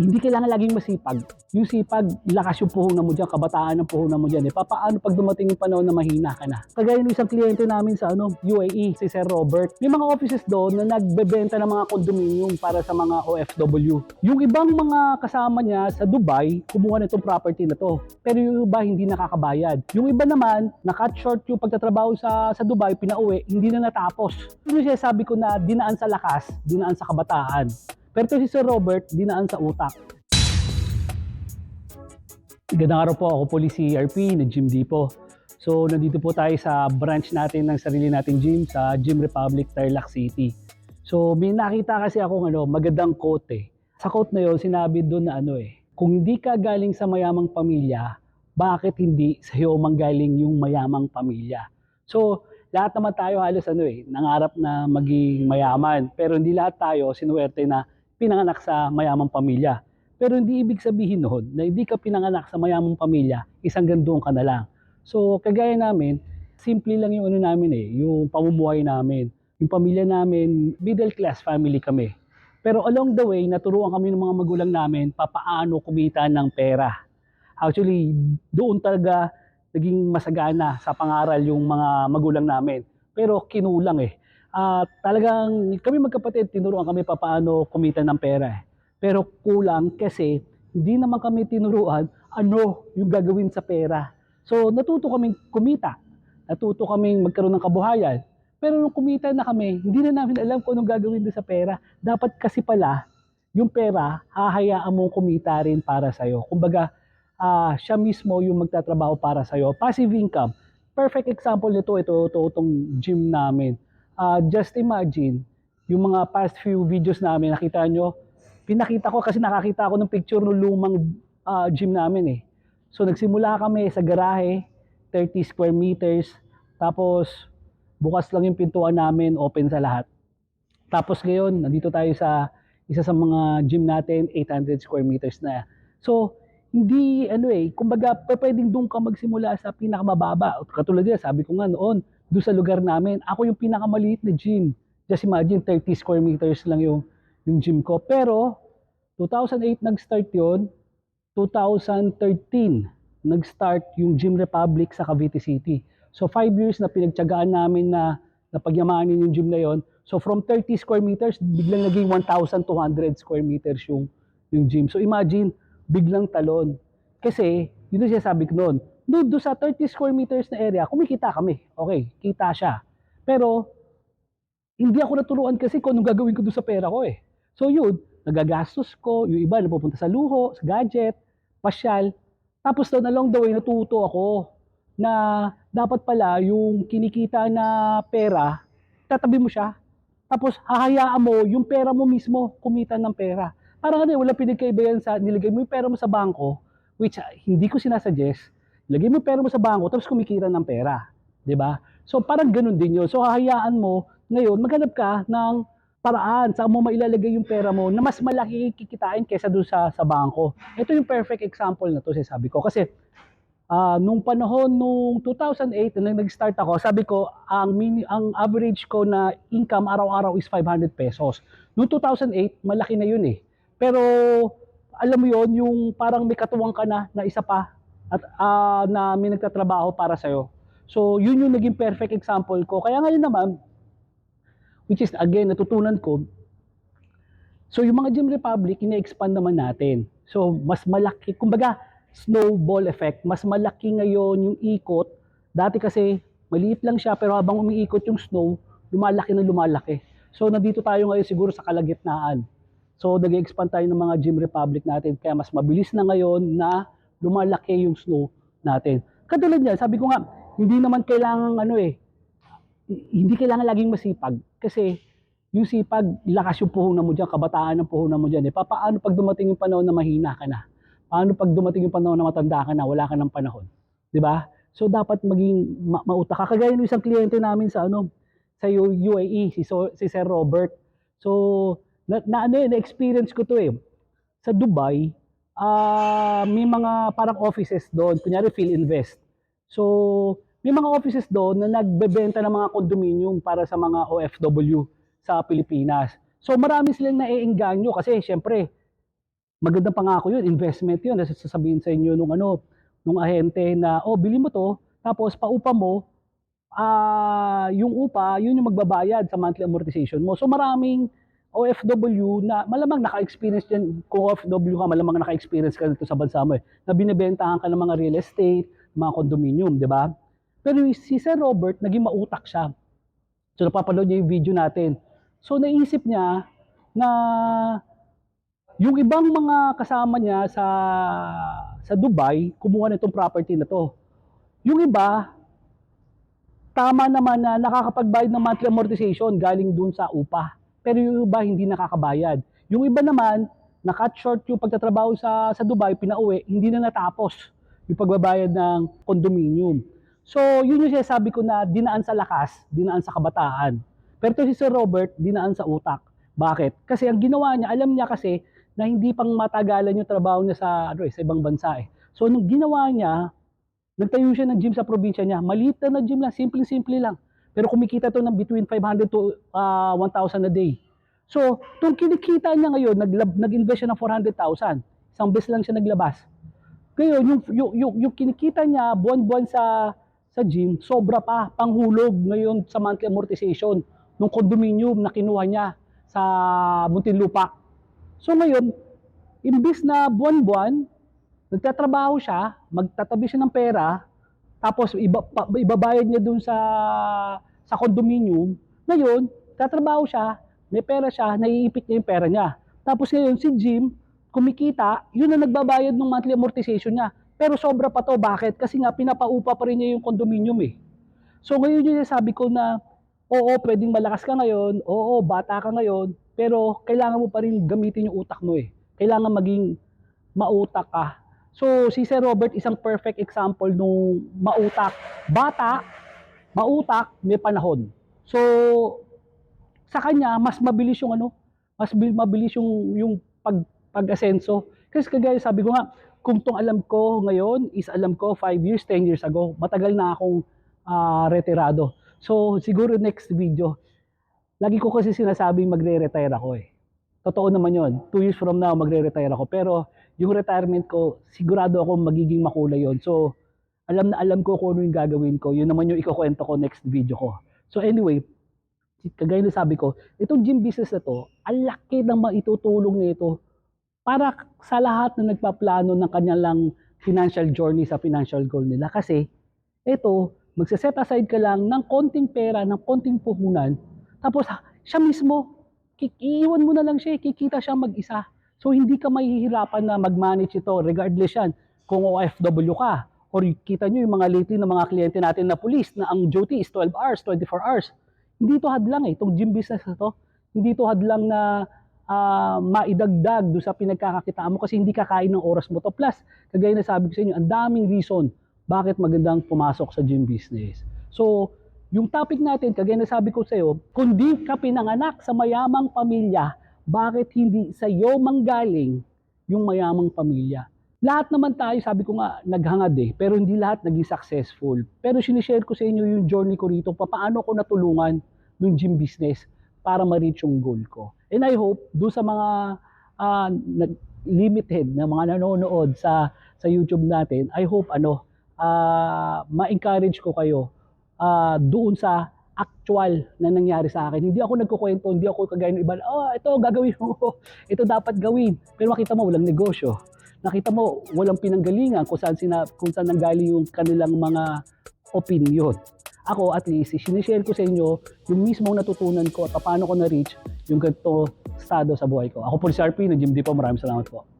hindi kailangan laging masipag. Yung sipag, lakas yung puhunan mo dyan, kabataan ng puhunan mo dyan. Eh. Papaano pag dumating yung panahon na mahina ka na? Kagaya ng isang kliyente namin sa ano, UAE, si Sir Robert. May mga offices doon na nagbebenta ng mga condominium para sa mga OFW. Yung ibang mga kasama niya sa Dubai, kumuha na itong property na to. Pero yung iba hindi nakakabayad. Yung iba naman, na-cut short yung pagtatrabaho sa, sa Dubai, pinauwi, hindi na natapos. Yun siya sabi ko na dinaan sa lakas, dinaan sa kabataan. Pero to si Sir Robert, dinaan sa utak. Gandang araw po, ako po si CRP na Gym Depot. So, nandito po tayo sa branch natin ng sarili nating gym sa Gym Republic, Tarlac City. So, may nakita kasi ako ano, magandang quote eh. Sa quote na yun, sinabi doon na ano eh, kung hindi ka galing sa mayamang pamilya, bakit hindi sa iyo manggaling yung mayamang pamilya? So, lahat naman tayo halos ano eh, nangarap na maging mayaman. Pero hindi lahat tayo sinuwerte na pinanganak sa mayamang pamilya. Pero hindi ibig sabihin noon na hindi ka pinanganak sa mayamang pamilya, isang gandong ka na lang. So, kagaya namin, simple lang yung ano namin eh, yung pamumuhay namin. Yung pamilya namin, middle class family kami. Pero along the way, naturuan kami ng mga magulang namin papaano kumita ng pera. Actually, doon talaga naging masagana sa pangaral yung mga magulang namin. Pero kinulang eh. At talagang kami magkapatid, tinuruan kami papaano kumita ng pera eh. Pero kulang kasi hindi naman kami tinuruan ano yung gagawin sa pera. So natuto kaming kumita. Natuto kaming magkaroon ng kabuhayan. Pero nung kumita na kami, hindi na namin alam kung anong gagawin doon sa pera. Dapat kasi pala, yung pera, hahayaan mong kumita rin para sa'yo. Kumbaga, ah, siya mismo yung magtatrabaho para sa'yo. Passive income. Perfect example nito, ito, ito, itong gym namin. Ah, just imagine, yung mga past few videos namin, nakita nyo, pinakita ko kasi nakakita ako ng picture ng lumang ah, gym namin eh. So nagsimula kami sa garahe, 30 square meters, tapos bukas lang yung pintuan namin, open sa lahat. Tapos ngayon, nandito tayo sa isa sa mga gym natin, 800 square meters na. So, hindi ano eh, kumbaga pwedeng doon ka magsimula sa pinakamababa. Katulad yan, sabi ko nga noon, doon sa lugar namin, ako yung pinakamaliit na gym. Just imagine, 30 square meters lang yung, yung gym ko. Pero, 2008 nag-start yon 2013 nag-start yung Gym Republic sa Cavite City. So, five years na pinagtyagaan namin na napagyamanin yung gym na yon. So, from 30 square meters, biglang naging 1,200 square meters yung, yung gym. So, imagine, biglang talon. Kasi, yun ang sinasabi ko noon, doon doon sa 30 square meters na area, kumikita kami. Okay, kita siya. Pero, hindi ako naturuan kasi kung anong gagawin ko doon sa pera ko eh. So yun, nagagastos ko, yung iba napupunta sa luho, sa gadget, pasyal. Tapos doon along the way, natuto ako na dapat pala yung kinikita na pera, tatabi mo siya. Tapos hahayaan mo yung pera mo mismo kumita ng pera. Parang ano, wala pinagkaiba yan sa nilagay mo yung pera mo sa bangko, which ah, hindi ko sinasuggest. Ilagay mo yung pera mo sa bangko, tapos kumikita ng pera. 'di ba? So parang ganun din yun. So hahayaan mo, ngayon, maghanap ka ng paraan sa mo mailalagay yung pera mo na mas malaki kikitain kaysa doon sa, sa bangko. Ito yung perfect example na to, sabi ko. Kasi ah, nung panahon nung 2008 nung nag-start ako, sabi ko ang mini, ang average ko na income araw-araw is 500 pesos. Noong 2008, malaki na yun eh. Pero alam mo yon yung parang may katuwang ka na na isa pa at ah, na may nagtatrabaho para sa'yo. So, yun yung naging perfect example ko. Kaya ngayon naman, which is again, natutunan ko, so yung mga Gym Republic, ina-expand naman natin. So, mas malaki, kumbaga, snowball effect, mas malaki ngayon yung ikot. Dati kasi, maliit lang siya, pero habang umiikot yung snow, lumalaki na lumalaki. So, nandito tayo ngayon siguro sa kalagitnaan. So, nag-expand tayo ng mga Gym Republic natin, kaya mas mabilis na ngayon na lumalaki yung snow natin. Katulad niyan, sabi ko nga, hindi naman kailangan ano eh, hindi kailangan laging masipag kasi yung sipag, lakas yung puhunan mo dyan, kabataan ng puhunan mo dyan. Eh. Pa- Paano pag dumating yung panahon na mahina ka na? Paano pag dumating yung panahon na matanda ka na, wala ka ng panahon? Ba? So dapat maging ma- mautak ka. Kagaya ng isang kliyente namin sa ano, sa UAE, si, so, si Sir Robert. So, na, na ano yun, na-experience ko to eh. Sa Dubai, ah may mga parang offices doon, kunyari Philinvest. So, may mga offices doon na nagbebenta ng mga condominium para sa mga OFW sa Pilipinas. So, marami silang naiengganyo kasi syempre, magandang pangako yun, investment yun. Kasi sasabihin sa inyo nung ano, nung ahente na, oh, bili mo to, tapos paupa mo, ah yung upa, yun yung magbabayad sa monthly amortization mo. So maraming OFW na malamang naka-experience din, kung OFW ka, malamang naka-experience ka dito sa bansa mo eh, na binibentahan ka ng mga real estate, mga condominium, di ba? Pero si Sir Robert, naging mautak siya. So napapanood niya yung video natin. So naisip niya na yung ibang mga kasama niya sa sa Dubai, kumuha na itong property na to. Yung iba, tama naman na nakakapagbayad ng monthly amortization galing dun sa upa. Pero yung iba hindi nakakabayad. Yung iba naman, na-cut short yung pagtatrabaho sa, sa Dubai, pinauwi, hindi na natapos yung pagbabayad ng condominium. So, yun yung sinasabi ko na dinaan sa lakas, dinaan sa kabataan. Pero to si Sir Robert, dinaan sa utak. Bakit? Kasi ang ginawa niya, alam niya kasi na hindi pang matagalan yung trabaho niya sa, ano, eh, sa ibang bansa eh. So, nung ginawa niya, nagtayo siya ng gym sa probinsya niya. Maliit na gym lang, simple-simple lang. Pero kumikita to ng between 500 to ah, 1,000 a day. So, itong kinikita niya ngayon, naglab, nag-invest siya ng 400,000. Isang beses lang siya naglabas. Ngayon, yung, yung, yung, yung kinikita niya buwan-buwan sa sa gym, sobra pa, panghulog ngayon sa monthly amortization ng condominium na kinuha niya sa Muntinlupa. So ngayon, imbis na buwan-buwan, nagtatrabaho siya, magtatabi siya ng pera, tapos iba, ibabayad niya dun sa sa condominium. Ngayon, tatrabaho siya, may pera siya, naiipit niya yung pera niya. Tapos ngayon, si Jim, kumikita, yun ang nagbabayad ng monthly amortization niya. Pero sobra pa to, bakit? Kasi nga, pinapaupa pa rin niya yung condominium eh. So ngayon yun yung sabi ko na, oo, pwedeng malakas ka ngayon, oo, bata ka ngayon, pero kailangan mo pa rin gamitin yung utak mo eh. Kailangan maging mautak ka. So, si Sir Robert, isang perfect example nung mautak. Bata, mautak, may panahon. So, sa kanya, mas mabilis yung ano, mas bil- mabilis yung, yung pag, pag-asenso. Kasi kagaya sabi ko nga, kung tong alam ko ngayon is alam ko 5 years, 10 years ago, matagal na akong ah, retirado. So, siguro next video, lagi ko kasi sinasabing magre-retire ako eh. Totoo naman yon. Two years from now, magre-retire ako. Pero yung retirement ko, sigurado ako magiging makulay yon. So, alam na alam ko kung ano yung gagawin ko. Yun naman yung ikukwento ko next video ko. So anyway, kagaya na sabi ko, itong gym business na to, ang laki ng maitutulong nito para sa lahat na nagpaplano ng kanilang financial journey sa financial goal nila. Kasi, ito, magsaset aside ka lang ng konting pera, ng konting puhunan, tapos siya mismo, iiwan mo na lang siya, kikita siya mag-isa. So, hindi ka mahihirapan na mag-manage ito, regardless yan, kung OFW ka, or kita nyo yung mga lately na mga kliyente natin na police, na ang duty is 12 hours, 24 hours. Hindi ito hadlang eh, itong gym business na to. Hindi ito hadlang na ah, maidagdag do sa pinagkakakitaan mo kasi hindi kakain ng oras mo to. Plus, kagaya na sabi ko sa inyo, ang daming reason bakit magandang pumasok sa gym business. So, yung topic natin, kagaya na sabi ko sa iyo, kung di ka pinanganak sa mayamang pamilya, bakit hindi sa iyo manggaling yung mayamang pamilya? Lahat naman tayo, sabi ko nga, naghangad eh, pero hindi lahat naging successful. Pero sinishare ko sa inyo yung journey ko rito, paano ko natulungan yung gym business para ma-reach yung goal ko. And I hope, do sa mga ah, nag- limited na mga nanonood sa sa YouTube natin, I hope ano, ah, ma-encourage ko kayo ah, doon sa actual na nangyari sa akin. Hindi ako nagkukwento, hindi ako kagaya ng iba, oh, ito gagawin mo, ito dapat gawin. Pero makita mo, walang negosyo. Nakita mo, walang pinanggalingan kung saan, sina, kung saan nanggaling yung kanilang mga opinion. Ako, at least, sinishare ko sa inyo yung mismong natutunan ko at paano ko na-reach yung ganito estado sa buhay ko. Ako po si RP, ng Jim Dipo. Maraming salamat po.